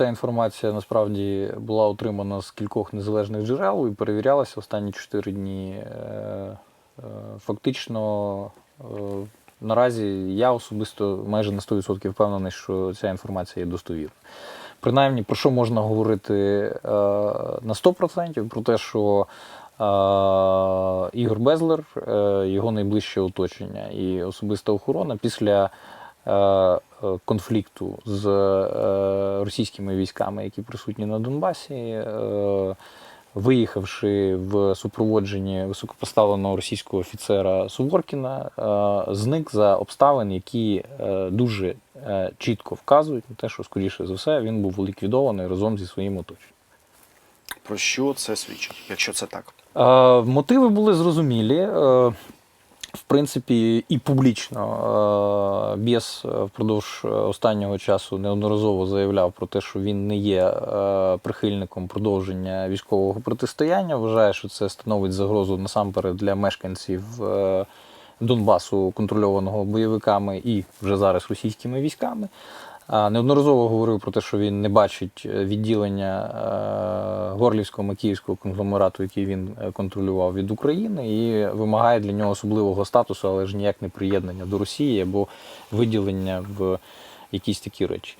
ця інформація насправді була отримана з кількох незалежних джерел і перевірялася останні 4 дні. Е, е, Фактично, е, наразі я особисто майже на 100% впевнений, що ця інформація є достовірна. Принаймні, про що можна говорити на 100%? Про те, що Ігор Безлер, його найближче оточення і особиста охорона після конфлікту з е, російськими військами, які присутні на Донбасі, е, виїхавши в супроводженні високопоставленого російського офіцера Суворкіна, е, зник за обставин, які е, дуже е, чітко вказують на те, що, скоріше за все, він був ліквідований разом зі своїм оточенням. Про що це свідчить, якщо це так? Е, Мотиви були зрозумілі. Е, В принципі, і публічно Біс е, впродовж е, останнього часу неодноразово заявляв про те, що він не є е, прихильником продовження військового протистояння. Вважає, що це становить загрозу насамперед для мешканців Донбасу, контрольованого бойовиками і вже зараз російськими військами. Неодноразово говорив про те, що він не бачить е, відділення е, горлівського макіївського конгломерату, який він е, контролював від України, і вимагає для нього особливого статусу, але ж ніяк не приєднання до Росії або виділення в якісь такі речі.